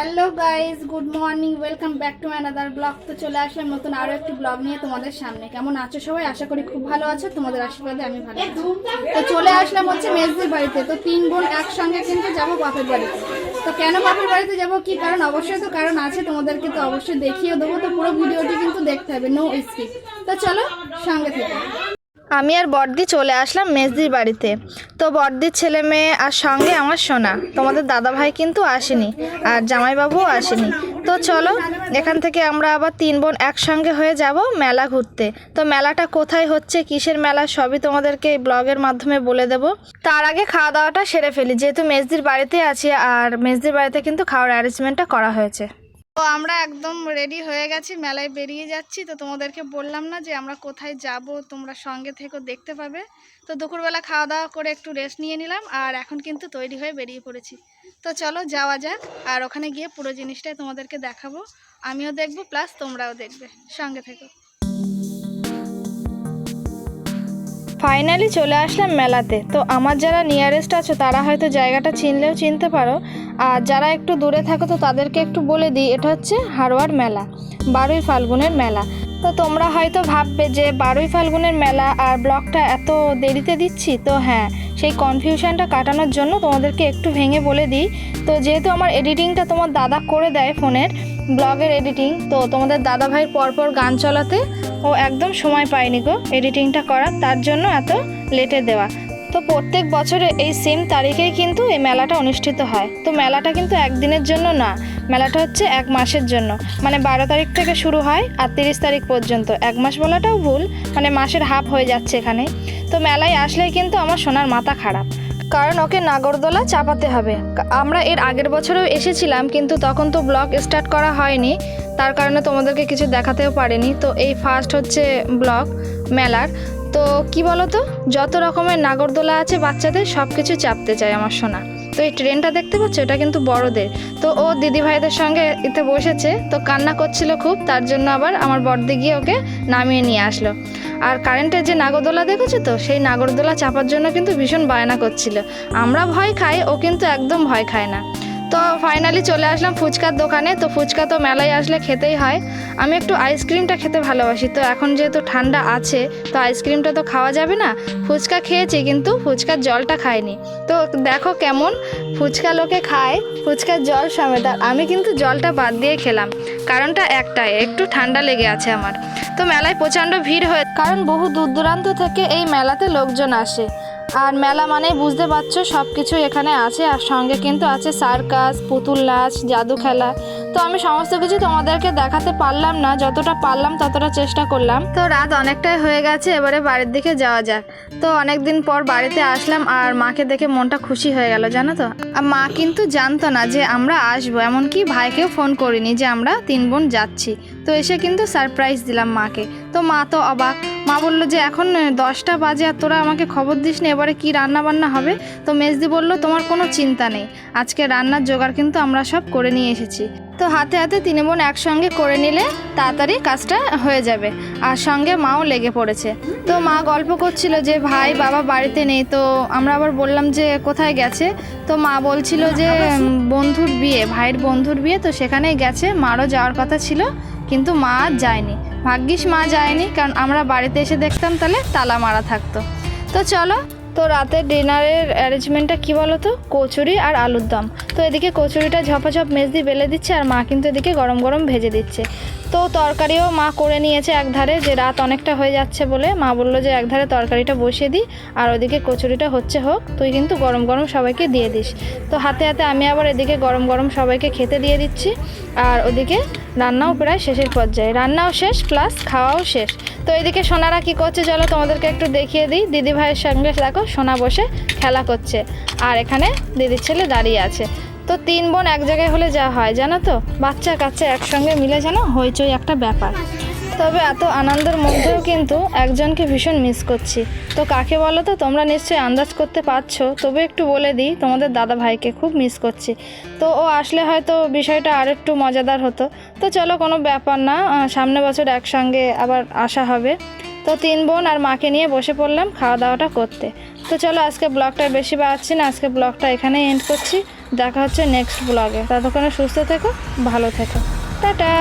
Hello guys good morning, welcome back to another blog. তো চলে আসলাম নতুন আরও একটি ব্লগ নিয়ে তোমাদের সামনে। কেমন আছো সবাই? আশা করি খুব ভালো আছো, তোমাদের আশীর্বাদে আমি ভালো তো চলে আসলাম হচ্ছে মেজদির বাড়িতে। তো তিন বোন একসঙ্গে কিন্তু যাব বাপের বাড়িতে। তো কেন বাপের বাড়িতে যাব? কি কারণ? অবশ্যই তো কারণ আছে, তোমাদেরকে তো অবশ্যই দেখিয়ে দেবো। তো পুরো ভিডিওটি কিন্তু দেখতে হবে নো স্কিপ তো চলো, সঙ্গে থেকে। আমি আর বর্দি চলে আসলাম মেজদির বাড়িতে। তো বর্দির ছেলে মেয়ে আর সঙ্গে আমার সোনা। তোমাদের দাদা ভাই কিন্তু আসেনি আর জামাইবাবুও আসেনি। তো চলো, এখান থেকে আমরা আবার তিন বোন একসঙ্গে হয়ে যাব মেলা ঘুরতে। তো মেলাটা কোথায় হচ্ছে, কিসের মেলা, সবই তোমাদেরকে এই ব্লগের মাধ্যমে বলে দেব। তার আগে খাওয়া দাওয়াটা সেরে ফেলি। যেহেতু মেজদির বাড়িতে আছি আর মেজদির বাড়িতে কিন্তু খাওয়ার অ্যারেঞ্জমেন্টটা করা হয়েছে। তো আমরা একদম রেডি হয়ে গেছি, মেলায় বেরিয়ে যাচ্ছি। তো তোমাদেরকে বললাম না যে আমরা কোথায় যাব, তোমরা সঙ্গে থেকে, দেখতে পাবে। তো দুপুরবেলা খাওয়া দাওয়া করে একটু রেস্ট নিয়ে নিলাম আর এখন কিন্তু তৈরি হয়ে বেরিয়ে পড়েছি। তো চলো যাওয়া যাক আর ওখানে গিয়ে পুরো জিনিসটাই তোমাদেরকে দেখাবো। আমিও দেখব প্লাস তোমরাও দেখবে। সঙ্গে থেকো। ফাইনালি চলে আসলাম মেলাতে। তো আমার যারা নিয়ারেস্ট আছো, তারা হয়তো জায়গাটা চিনলেও চিনতে পারো। আর যারা একটু দূরে থাকো তো তাদেরকে একটু বলে দিই, এটা হচ্ছে হারোয়ার মেলা, বারোই ফাল্গুনের মেলা। তো তোমরা হয়তো ভাববে যে বারোই ফাল্গুনের মেলা আর ব্লগটা এত দেরিতে দিচ্ছি? তো হ্যাঁ সেই কনফিউশনটা কাটানোর জন্য তোমাদেরকে একটু ভেঙে বলে দিই। তো যেহেতু আমার এডিটিংটা তোমার দাদা করে দেয় ফোনের, ব্লগের এডিটিং তো তোমাদের দাদা ভাইয়ের পরপর গান চলাতে ও একদম সময় পায়নি গো এডিটিংটা করার, তার জন্য এত লেটে দেওয়া। তো প্রত্যেক বছরে এই সেম তারিখেই কিন্তু এই মেলাটা অনুষ্ঠিত হয়। তো মেলাটা কিন্তু একদিনের জন্য না, মেলাটা হচ্ছে এক মাসের জন্য। মানে বারো তারিখ থেকে শুরু হয় আর তিরিশ তারিখ পর্যন্ত। এক মাস বলাটাও ভুল মানে মাসের হাফ হয়ে যাচ্ছে এখানে। তো মেলায় আসলেই কিন্তু আমার সোনার মাথা খারাপ। কারণ ওকে নাগরদোলা চাপাতে হবে। আমরা এর আগের বছরেও এসেছিলাম, কিন্তু তখন তো ব্লগ স্টার্ট করা হয়নি। তার কারণে তোমাদেরকে কিছু দেখাতেও পারিনি। তো এই ফার্স্ট হচ্ছে ব্লগ, মেলার। তো কি বলো তো যত রকমের নাগরদোলা আছে বাচ্চাদের সব কিছু চাপতে চায় আমার সোনা। তো এই ট্রেনটা দেখতে পাচ্ছ? এটা কিন্তু বড়দের। তো ও দিদি ভাইদের সঙ্গে এতে বসেছে, তো কান্না করছিল খুব, তার জন্য আবার আমার বড়দি গিয়ে ওকে নামিয়ে নিয়ে আসলো। আর কারেন্টের যে নাগরদোলা দেখেছ তো, সেই নাগরদোলা চাপার জন্য কিন্তু ভীষণ বায়না করছিল। আমরা ভয় খাই, ও কিন্তু একদম ভয় খায় না। তো ফাইনালি চলে আসলাম ফুচকার দোকানে। তো ফুচকা তো মেলায় আসলে খেতেই হয়। আমি একটু আইসক্রিমটা খেতে ভালোবাসি। তো এখন যেহেতু ঠান্ডা আছে, তো আইসক্রিমটা তো খাওয়া যাবে না। ফুচকা খেয়েছি কিন্তু ফুচকার জলটা খাইনি। তো দেখো কেমন ফুচকা লোকে খায়, ফুচকার জল সমেত। আমি কিন্তু জলটা বাদ দিয়ে খেলাম। কারণটা একটাই, একটু ঠান্ডা লেগে আছে আমার। তো মেলায় প্রচণ্ড ভিড় হয় কারণ বহু দূর দূরান্ত থেকে এই মেলাতে লোকজন আসে। আর মেলা মানে বুঝতে পারছ সব কিছু এখানে আছে, আর সঙ্গে কিন্তু আছে সার্কাস, পুতুল নাচ, জাদু খেলা। তো আমি সমস্ত কিছু তোমাদেরকে দেখাতে পারলাম না, যতটা পারলাম ততটা চেষ্টা করলাম। তো রাত অনেকটাই হয়ে গেছে, এবারে বাড়ির দিকে যাওয়া যাক। তো অনেক দিন পর বাড়িতে আসলাম আর মাকে দেখে মনটা খুশি হয়ে গেল, জানো তো? আর মা কিন্তু জানতো না যে আমরা আসব, এমনকি ভাইকেও ফোন করিনি যে আমরা তিন বোন যাচ্ছি। তো এসে কিন্তু সারপ্রাইজ দিলাম মাকে। তো মা তো অবাক। মা বলল যে, এখন দশটা বাজে আর তোরা আমাকে খবর দিস না এবারে কী রান্না বান্না হবে? তো মেজদি বলল, তোমার কোনো চিন্তা নেই। আজকে রান্নার জোগাড় কিন্তু আমরা সব করে নিয়ে এসেছি। তো হাতে হাতে তিন বোন একসঙ্গে করে নিলে তাড়াতাড়ি কাজটা হয়ে যাবে। আর সঙ্গে মাও লেগে পড়েছে। তো মা গল্প করছিল যে, ভাই, বাবা বাড়িতে নেই। তো আমরা আবার বললাম যে, কোথায় গেছে? তো মা বলছিল যে, বন্ধুর বিয়ে, ভাইয়ের বন্ধুর বিয়ে। তো সেখানেই গেছে। মারও যাওয়ার কথা ছিল, কিন্তু মা যায়নি। ভাগ্যিস মা যায়নি, কারণ আমরা বাড়িতে এসে দেখতাম তাহলে তালা মারা থাকতো। তো চলো তো রাতের ডিনারের অ্যারেঞ্জমেন্টটা কী বলো তো কচুরি আর আলুর দম। তো এদিকে কচুরিটা ঝপাঝপ মেজদি বেলে দিচ্ছে আর মা কিন্তু এদিকে গরম গরম ভেজে দিচ্ছে। তো তরকারিও মা করে নিয়েছে একধারে যে রাত অনেকটা হয়ে যাচ্ছে বলে মা বলল যে একধারে তরকারিটা বসিয়ে দিই আর ওদিকে কচুরিটা হচ্ছে হোক, তুই কিন্তু গরম গরম সবাইকে দিয়ে দিস। তো হাতে হাতে আমি আবার এদিকে গরম গরম সবাইকে খেতে দিয়ে দিচ্ছি। আর ওদিকে রান্নাও প্রায় শেষের পর্যায়ে। রান্নাও শেষ প্লাস খাওয়াও শেষ। তো এইদিকে সোনারা কি করছে, চলো তোমাদেরকে একটু দেখিয়ে দিই। দিদি ভাইয়ের সঙ্গে দেখো, সোনা বসে খেলা করছে। আর এখানে দিদির ছেলে দাঁড়িয়ে আছে। তো তিন বোন এক জায়গায় হলে যা হয়, জানো তো? বাচ্চা কাচ্চা একসঙ্গে মিলে যেন হইচই একটা ব্যাপার। তবে এত আনন্দের মধ্যেও কিন্তু একজনকে ভীষণ মিস করছি। তো কাকে বলো তো? তোমরা নিশ্চয়ই আন্দাজ করতে পারছ। তবে একটু বলে দিই, তোমাদের দাদা ভাইকে খুব মিস করছি। তো ও আসলে হয়তো বিষয়টা আর একটু মজাদার হতো। তো চলো কোনো ব্যাপার না সামনে বছর একসঙ্গে আবার আসা হবে। তো তিন বোন আর মাকে নিয়ে বসে পড়লাম খাওয়া দাওয়াটা করতে। তো চলো আজকে ব্লগটা বেশি বাড়াচ্ছি না, আজকে ব্লগটা এখানেই এন্ড করছি। দেখা হচ্ছে নেক্সট ব্লগে ততক্ষণে সুস্থ থেকো, ভালো থেকো। টাটা!